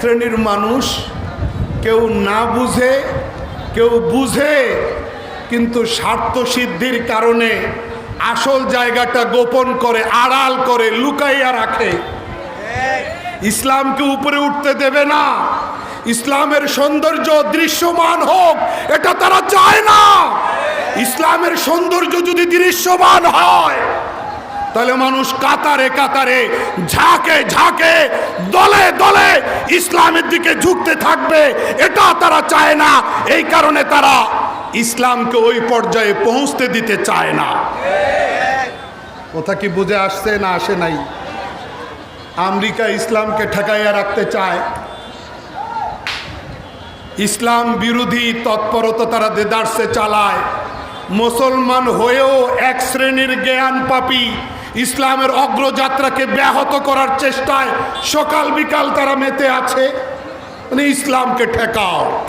শ্রেণির মানুষ, কেউ না বুঝে, কেউ বুঝে, কিন্তু স্বার্থ সিদ্ধির কারণে আসল জায়গাটা গোপন করে, আড়াল করে, লুকাইয়া রাখে। ইসলামকে উপরে উঠতে দেবে না। ইসলামের সৌন্দর্য দৃশ্যমান হোক, এটা তারা চায় না। ইসলামের সৌন্দর্য যদি দৃশ্যমান হয় তাহলে মানুষ কাতারে কাতারে, ঝাঁকে ঝাঁকে, দলে দলে ইসলামের দিকে ঝুঁকতে থাকবে। এটা তারা চায় না। এই কারণে তারা ইসলামকে ওই পর্যায়ে পৌঁছতে দিতে চায় না। কথা কি বুঝে আসছে না আসে নাই? আমেরিকা ইসলামকে ঠেকাইয়া রাখতে চায়। ইসলাম বিরোধী তৎপরতা তারা দেদার্সে চালায়। মুসলমান হয়েও এক শ্রেণির জ্ঞান পাপী ইসলামের অগ্রযাত্রাকে ব্যাহত করার চেষ্টায় সকাল বিকাল তারা মেতে আছে। মানে ইসলামকে ঠেকাও।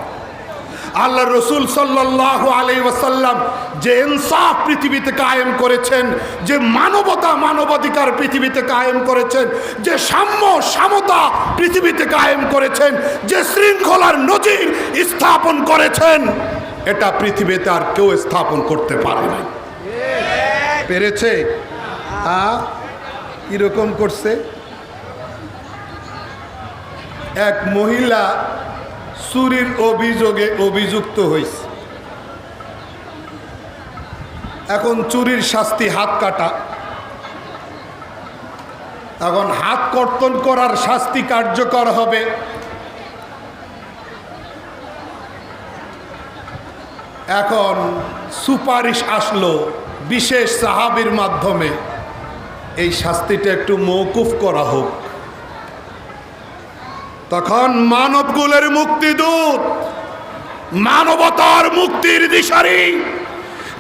আল্লাহ রসুল সাল্লাহ আলাই ওয়াসাল্লাম যে ইনসাফ পৃথিবীতে কায়েম করেছেন, যে মানবতা মানবাধিকার পৃথিবীতে কায়েম করেছেন, যে সাম্য সমতা পৃথিবীতে কায়েম করেছেন, যে শৃঙ্খলার নজির স্থাপন করেছেন। এটা পৃথিবীতে আর কেউ স্থাপন করতে পারে নাই। পেরেছে? কীরকম করছে? এক মহিলা চুরির অভিযোগে অভিযুক্ত হয়েছে এখন চুরির শাস্তি হাত কাটা। এখন হাত কর্তন করার শাস্তি কার্যকর হবে। এখন সুপারিশ আসলো বিশেষ সাহাবির মাধ্যমে। এই শাস্তিটা একটু মৌকুফ করা হোক। তখন মানবকুলের মুক্তিদূত, মানবতার মুক্তির দিশারি,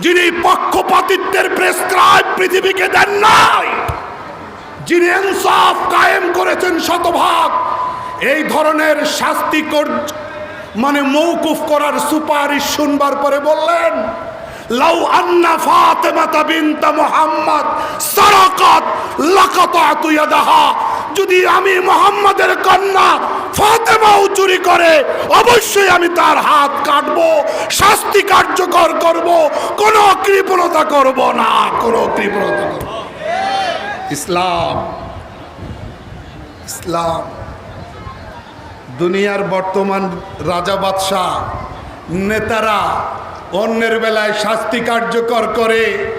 যিনি পক্ষপাতিত্বের প্রেসক্রাইব পৃথিবীকে দেন নাই, যিনি ইনসাফ কায়েম করেছেন শতভাগ, এই ধরনের শাস্তি মানে মৌকুফ করার সুপারিশ শুনবার পরে বললেন, লাউ আন্না ফাতেমাতা বিনতা মুহাম্মদ, সারাকাত লাকাতাতু ইয়াদাহা। যদি আমি মোহাম্মদের কন্যা ফাতেমাও চুরি করে, অবশ্যই আমি তার হাত কাটবো, শাস্তি কার্যকর করব, কোনো কৃপণতা করব না, কোনো কৃপণতা করব ইসলাম ইসলাম। দুনিয়ার বর্তমান রাজা বাদশাহ, নেতারা অন্যের বেলায় শাস্তি কার্যকর করে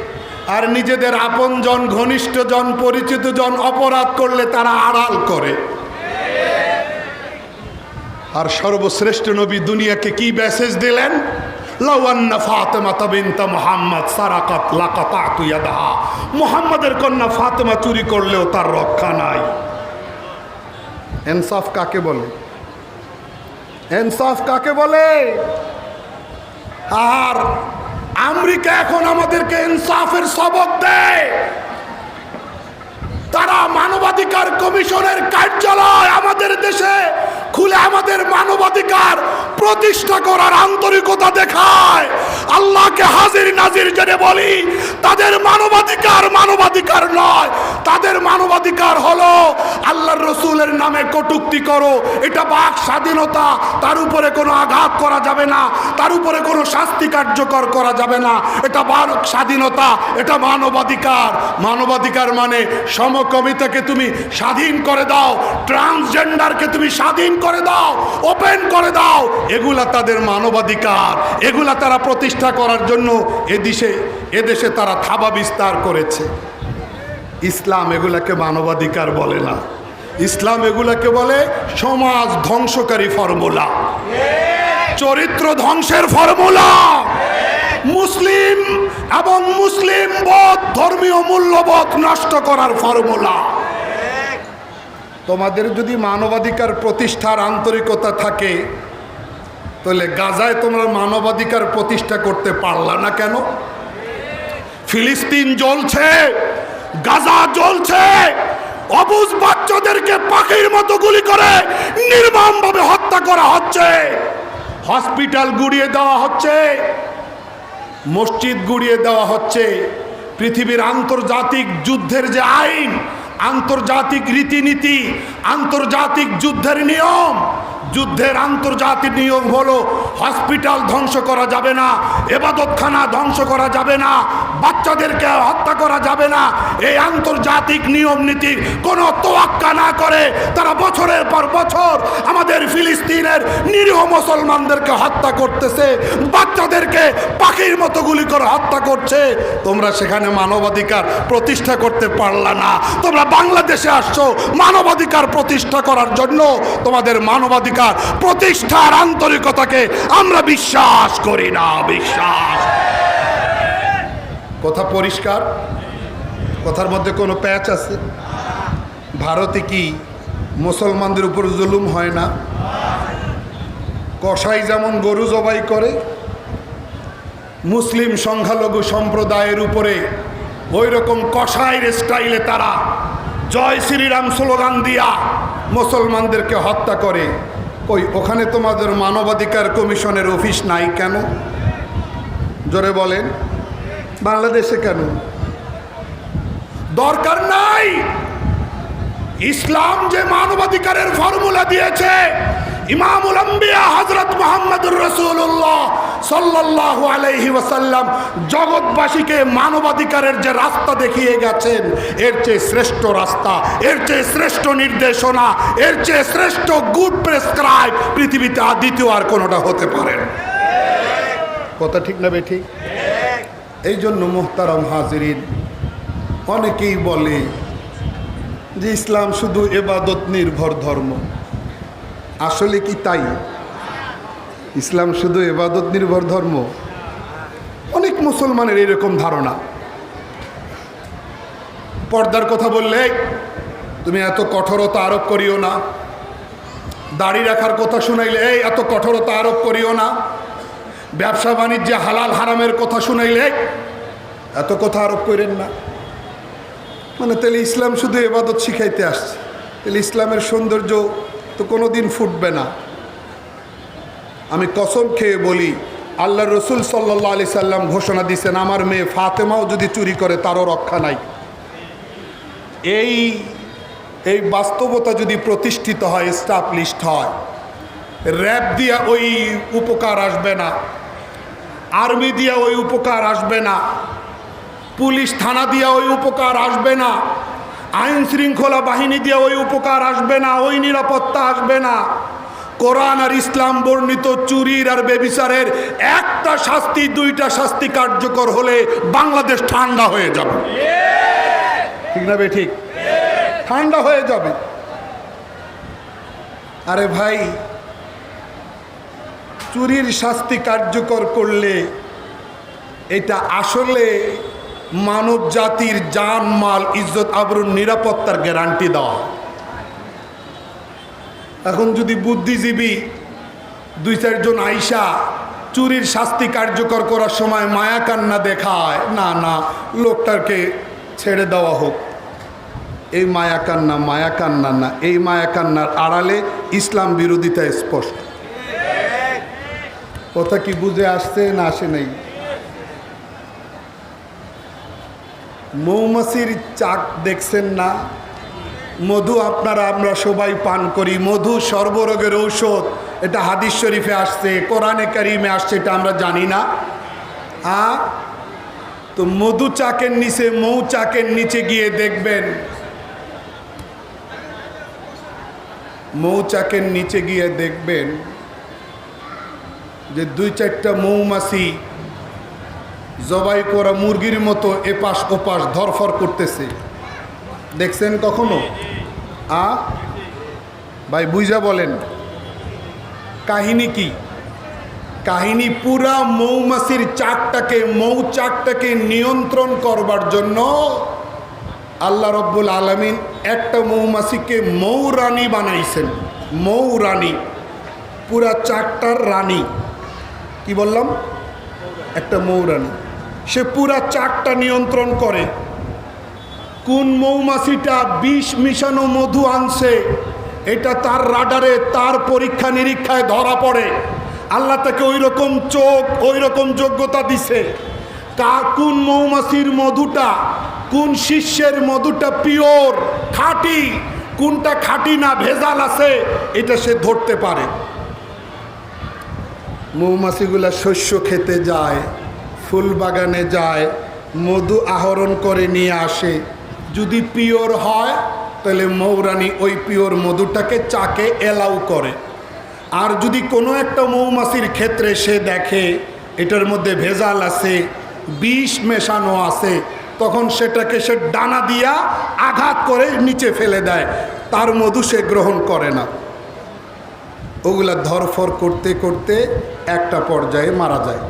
আর নিজেদের আপনজন, ঘনিষ্ঠজন পরিচিত জন অপরাধ করলে তারা আড়াল করে। আর সর্বশ্রেষ্ঠ নবী দুনিয়াকে কি মেসেজ দিলেন? ফাতেমা সারাকাত ইয়াদাহা। মুহাম্মাদের কন্যা ফাতেমা চুরি করলেও তার রক্ষা নাই। ইনসাফ কাকে বলে? ইনসাফ কাকে বলে? আর আমেরিকা এখন আমাদেরকে ইনসাফের সবক দেয়। তারা মানবাধিকার কমিশনের কার্যালয় আমাদের দেশে খুলে আমাদের মানবাধিকার প্রতিষ্ঠা করার আন্তরিকতা দেখায়। আল্লাহকে হাজির নাজির জেনে বলি, তাদের মানবাধিকার মানবাধিকার নয়। তাদের মানবাধিকার হলো আল্লাহর রসুলের নামে কটুক্তি করো। এটা বাক স্বাধীনতা, তার উপরে কোনো আঘাত করা যাবে না, তার উপরে কোনো শাস্তি কার্যকর করা যাবে না। এটা বাক স্বাধীনতা, এটা মানবাধিকার। মানবাধিকার মানে সমকমিতাকে তুমি স্বাধীন করে দাও, ট্রান্সজেন্ডারকে তুমি স্বাধীন করে দাও ওপেন করে দাও। এগুলা তাদের মানবাধিকার। এগুলা তারা প্রতিষ্ঠা করার জন্য এদেশে এদেশে তারা থাবা বিস্তার করেছে। ইসলাম এগুলাকে মানবাধিকার বলে না। ইসলাম এগুলাকে বলে সমাজ ধ্বংসকারী ফর্মুলা। চরিত্র ধ্বংসের ফর্মুলা। মুসলিম এবং মুসলিম বোধ ধর্মীয় মূল্যবোধ নষ্ট করার ফর্মুলা। তোমাদের যদি মানবাধিকার প্রতিষ্ঠার আন্তরিকতা থাকে, তাহলে গাজায় তোমরা মানবাধিকার প্রতিষ্ঠা করতে পারলা না কেন? ফিলিস্তিন জ্বলছে, গাজা জ্বলছে, অবুজ বাচ্চাদেরকে পাখির মতো গুলি করে নির্মমভাবে হত্যা করা হচ্ছে। হসপিটাল গুড়িয়ে দেওয়া হচ্ছে, মসজিদ গুড়িয়ে দেওয়া হচ্ছে। পৃথিবীর আন্তর্জাতিক যুদ্ধের যে আইন আন্তর্জাতিক রীতিনীতি আন্তর্জাতিক যুদ্ধের নিয়ম। যুদ্ধের আন্তর্জাতিক নিয়ম হলো, হসপিটাল ধ্বংস করা যাবে না, এবাদতখানা ধ্বংস করা যাবে না, বাচ্চাদেরকে হত্যা করা যাবে না। এই আন্তর্জাতিক নিয়ম নীতির কোনো তোয়াক্কা না করে, তারা বছরের পর বছর আমাদের ফিলিস্তিনের নিরীহ মুসলমানদেরকে হত্যা করতেছে, বাচ্চাদেরকে পাখির মতো গুলি করে হত্যা করছে। তোমরা সেখানে মানবাধিকার প্রতিষ্ঠা করতে পারলা না। তোমরা বাংলাদেশে আসছো মানবাধিকার প্রতিষ্ঠা করার জন্য। তোমাদের মানবাধিকার প্রতিষ্ঠার আন্তরিকতাকে আমরা বিশ্বাস করি না, বিশ্বাস। কথা পরিষ্কার? কথার মধ্যে কোনো প্যাচ আছে? ভারতে কি মুসলমানদের উপর জুলুম হয় না? কসাই যেমন গরু জবাই করে, মুসলিম সংখ্যালঘু সম্প্রদায়ের উপরে ওই রকম কসাইয়ের স্টাইলে তারা জয় শ্রীরাম স্লোগান দিয়া মুসলমানদেরকে হত্যা করে ওই ওখানে তোমাদের মানবাধিকার কমিশনের অফিস নাই কেন? জোরে বলেন। বাংলাদেশে কেন? দরকার নাই! ইসলাম যে মানবাধিকারের ফর্মুলা দিয়েছে, ইমামুল হজরত মোহাম্মদুর রাসূলুল্লাহ সাল্লাল্লাহু আলাইহি ওয়াসাল্লাম জগৎবাসীকে মানবাধিকারের যে রাস্তা দেখিয়ে গেছেন, এর চেয়ে শ্রেষ্ঠ রাস্তা, এর চেয়ে শ্রেষ্ঠ নির্দেশনা, এর চেয়ে শ্রেষ্ঠ গুড প্রেসক্রাইব পৃথিবীতে দ্বিতীয় আর কোনোটা হতে পারে। কথা ঠিক না বেঠিক এই জন্য মোহতারাম হাজিরিন, অনেকেই বলে যে ইসলাম শুধু এবাদত নির্ভর ধর্ম। আসলে কি তাই? ইসলাম শুধু এবাদত নির্ভর ধর্ম। অনেক মুসলমানের এরকম ধারণা। পর্দার কথা বললে, তুমি এত কঠোরতা আরোপ করিও না। দাড়ি রাখার কথা শুনাইলে, এই, এত কঠোরতা আরোপ করিও না। ব্যবসা বাণিজ্যে হালাল হারামের কথা শুনাইলে, এত কথা আরোপ করেন না। মানে তাহলে ইসলাম শুধু এবাদত শিখাইতে আসছে। তাহলে ইসলামের সৌন্দর্য তো কোনো দিন ফুটবে না। আমি কসম খেয়ে বলি আল্লাহ রসুল সাল্লাহ আলি সাল্লাম ঘোষণা দিয়েছেন আমার মেয়ে ফাতেমাও যদি চুরি করে, তারও রক্ষা নাই। এই এই বাস্তবতা যদি প্রতিষ্ঠিত হয় স্টাবলিশড হয় র্যাব দিয়া ওই উপকার আসবে না আর্মি দিয়া ওই উপকার আসবে না, পুলিশ থানা দিয়া ওই উপকার আসবে না, আইন শৃঙ্খলা বাহিনী দিয়ে ওই উপকার আসবে না, ওই নিরাপত্তা আসবে না। কোরআন আর ইসলাম বর্ণিত চুরির আর বেবিচারের একটা শাস্তি, দুইটা শাস্তি কার্যকর হলে বাংলাদেশ ঠান্ডা হয়ে যাবে। ঠিক না ঠিক? ঠান্ডা হয়ে যাবে। আরে ভাই, চুরির শাস্তি কার্যকর করলে এটা আসলে মানব জাতির জান মাল ইজ্জত আবরুর নিরাপত্তার গ্যারান্টি দেওয়া এখন যদি বুদ্ধিজীবী দুই চারজন আইসা চুরির শাস্তি কার্যকর করার সময় মায়া কান্না দেখায়, না না, লোকটাকে ছেড়ে দেওয়া হোক। এই মায়া কান্না মায়া কান্না না, এই মায়া কান্নার আড়ালে ইসলাম বিরোধিতা স্পষ্ট। কথা কি বুঝে আসছে না আসে নাই? মৌমাছির চাক দেখছেন না? মধু আপনারা, আমরা সবাই পান করি। মধু সর্বরোগের ঔষধ। এটা হাদিস শরীফে আসছে, কোরআনে কারিমে আসছে, এটা আমরা জানি না। আ, তো মধু চাকের নিচে, মৌ চাকের নিচে গিয়ে দেখবেন। মৌচাকের নিচে গিয়ে দেখবেন যে দুই চারটা মৌমাছি জবাই করা মুরগির মতো এপাশ ওপাশ ধরফর করতেছে। দেখছেন কখনো? আ? ভাই বুঝা বলেন। কাহিনী কি? কাহিনী পুরা মৌমাছির চাকটাকে মৌচাকটাকে নিয়ন্ত্রণ করবার জন্য আল্লাহ রব্বুল আলমিন একটা মৌমাছিকে মৌরানী বানাইছেন। মৌরানী পুরা চাকটার রানী। কি বললাম? একটা মৌরানী সে পুরা চাকটা নিয়ন্ত্রণ করে। কোন মৌমাছিটা বিষ মিশানো মধু আনছে, এটা তার রাডারে, তার পরীক্ষা নিরীক্ষায় ধরা পড়ে। আল্লাহ তাকে ওই রকম চোখ ওই রকম যোগ্যতা দিছে। কা, কোন মৌমাছির মধুটা, কোন শিষ্যের মধুটা পিওর, খাঁটি, কোনটা খাঁটি না ভেজাল আছে, এটা সে ধরতে পারে। মৌমাছিগুলা শস্য খেতে যায় ফুল বাগানে যায়, মধু আহরণ করে নিয়ে আসে। যদি পিওর হয়, তাহলে মৌরানি ওই পিওর মধুটাকে চাকে এলাও করে। আর যদি কোনো একটা মৌমাছির ক্ষেত্রে সে দেখে এটার মধ্যে ভেজাল আছে, বিষ মেশানো আছে, তখন সেটাকে সে ডানা দিয়া আঘাত করে নিচে ফেলে দেয়। তার মধু সে গ্রহণ করে না। ওগুলা ধরফর করতে করতে একটা পর্যায়ে মারা যায়।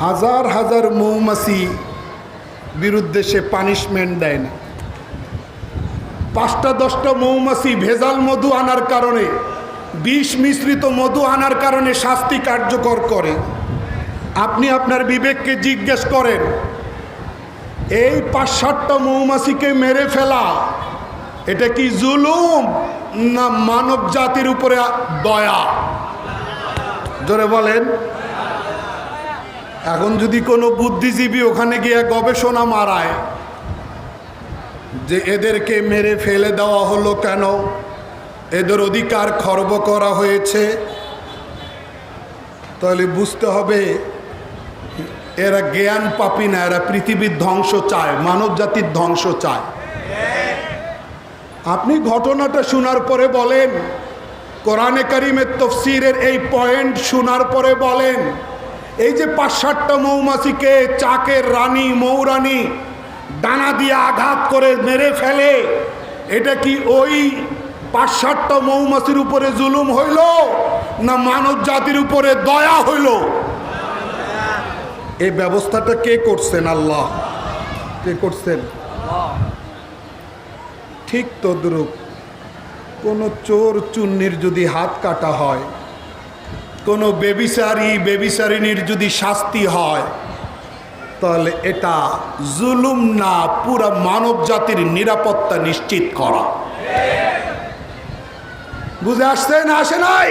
হাজার হাজার মৌমাছি বিরুদ্ধে সে পানিশমেন্ট দেয় না। পাঁচটা দশটা মৌমাছি ভেজাল মধু আনার কারণে, বিষ মিশ্রিত মধু আনার কারণে শাস্তি কার্যকর করে। আপনি আপনার বিবেককে জিজ্ঞেস করেন, এই পাঁচ সাতটা মৌমাছিকে মেরে ফেলা, এটা কি জুলুম না মানব জাতির উপরে দয়া? জোরে বলেন। এখন যদি কোনো বুদ্ধিজীবী ওখানে গিয়ে গবেষণা মারায় যে এদেরকে মেরে ফেলে দেওয়া হলো কেন? এদের অধিকার খর্ব করা হয়েছে? তাহলে বুঝতে হবে, এরা জ্ঞান পাপি না, এরা পৃথিবীর ধ্বংস চায়, মানব জাতির ধ্বংস চায়। আপনি ঘটনাটা শোনার পরে বলেন, কোরআনে কারিমের তফসিরের এই পয়েন্ট শোনার পরে বলেন। এই যে পাঁচ সাতটা মৌমাছিকে চাকের রানী, মৌরানী ডানা দিয়ে আঘাত করে মেরে ফেলে, এটা কি ওই পাঁচ সাতটা মৌমাছির উপরে জুলুম হইল না মানব জাতির উপরে দয়া হইল? এই ব্যবস্থাটা কে করছেন আল্লাহ? কে করছেন? ঠিক তদ্রুপ, কোনো চোর চুন্নির যদি হাত কাটা হয় কোনো বেবিচারি বেবিচারিনীর যদি শাস্তি হয়, তাহলে এটা জুলুম না, পুরা মানব জাতির নিরাপত্তা নিশ্চিত করা। বুঝে আসছে না আসে নাই?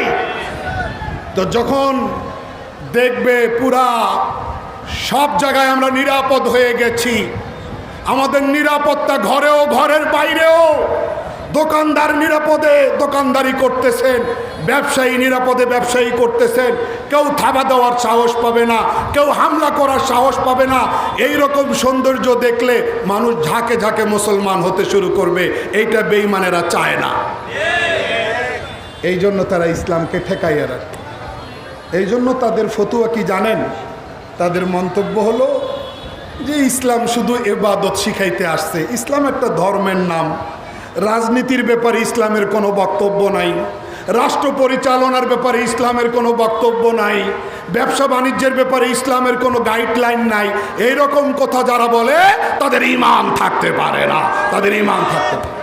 তো যখন দেখবে পুরা সব জায়গায় আমরা নিরাপদ হয়ে গেছি, আমাদের নিরাপত্তা ঘরেও, ঘরের বাইরেও দোকানদার নিরাপদে দোকানদারি করতেছেন, ব্যবসায়ী নিরাপদে ব্যবসায়ী করতেছেন, কেউ থাবা দেওয়ার সাহস পাবে না, কেউ হামলা করার সাহস পাবে না। এই রকম সৌন্দর্য দেখলে মানুষ ঝাঁকে ঝাঁকে মুসলমান হতে শুরু করবে, এইটা বেইমানেরা চায় না। এই জন্য তারা ইসলামকে ঠেকাইয়া রাখে। এই জন্য তাদের ফতুয়া কি জানেন? তাদের মন্তব্য হলো যে ইসলাম শুধু এবাদত শিখাইতে আসছে, ইসলাম একটা ধর্মের নাম। রাজনীতির ব্যাপারে ইসলামের কোনো বক্তব্য নাই। রাষ্ট্র পরিচালনার ব্যাপারে ইসলামের কোনো বক্তব্য নাই। ব্যবসা বাণিজ্যের ব্যাপারে ইসলামের কোনো গাইডলাইন নাই। এই রকম কথা যারা বলে, তাদের ইমান থাকতে পারে না। তাদের ইমান থাকতে পারে